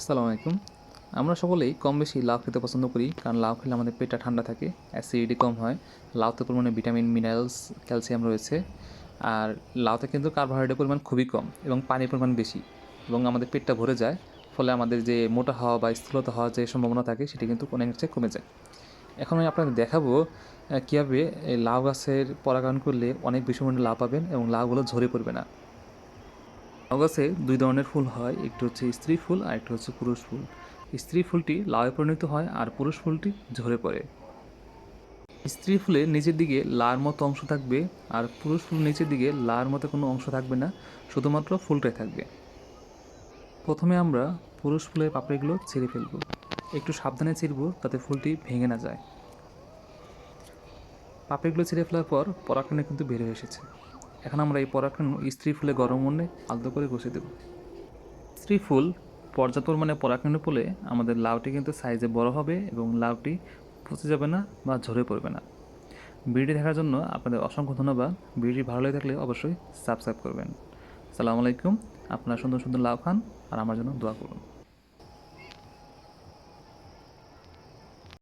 আসসালামু আলাইকুম। আমরা সকলেই কম বেশি লাউ খেতে পছন্দ করি, কারণ লাউ খেলে আমাদের পেটটা ঠান্ডা থাকে, অ্যাসিডিটি কম হয়, লাউতে পরিমাণে ভিটামিন, মিনারেলস, ক্যালসিয়াম রয়েছে, আর লাউতে কিন্তু কার্বোহাইড্রেটের পরিমাণ খুবই কম এবং পানির পরিমাণ বেশি এবং আমাদের পেটটা ভরে যায়, ফলে আমাদের যে মোটা হওয়া বা স্থূলতা হওয়ার যে সম্ভাবনা থাকে সেটি কিন্তু অনেকটা কমে যায়। এখন আমি আপনাদের দেখাবো কীভাবে লাউ গাছের পরাগায়ন করলে অনেক বেশি পরিমাণে লাভ পাবেন এবং লাউগুলো ঝরে পড়বে না। গাছে দুই ধরনের ফুল হয়, একটি হচ্ছে স্ত্রী ফুল আর একটি হচ্ছে পুরুষ ফুল। স্ত্রী ফুলটি লাউয়ে পরিণত হয় আর পুরুষ ফুলটি ঝরে পড়ে। স্ত্রী ফুলে নিচের দিকে লার মতো অংশ থাকবে আর পুরুষ ফুল নিচের দিকে লার মতো কোনো অংশ থাকবে না, শুধুমাত্র ফুলটাই থাকবে। প্রথমে আমরা পুরুষ ফুলের পাপড়িগুলো ছিঁড়ে ফেলব। একটু সাবধানে ছিঁড়ব যাতে ফুলটি ভেঙে না যায়। পাপড়িগুলো ছিঁড়ে ফেলার পর পরাগরেণু কিন্তু হয়ে এসেছে। এখন আমরা এই পরাগরেণু স্ত্রী ফুলে গরম মনে আলতো করে ঘষে দেব। স্ত্রী ফুল পর্যাপ্ত পরিমাণে পরাগরেণু পেলে আমাদের লাউটি কিন্তু সাইজে বড় হবে এবং লাউটি পচে যাবে না বা ঝরে পড়বে না। ভিডিওটি দেখার জন্য আপনাদের অসংখ্য ধন্যবাদ। ভিডিওটি ভালো লেগে থাকলে অবশ্যই সাবস্ক্রাইব করবেন। সালামু আলাইকুম। আপনারা সুন্দর সুন্দর লাউ খান আর আমার জন্য দোয়া করুন।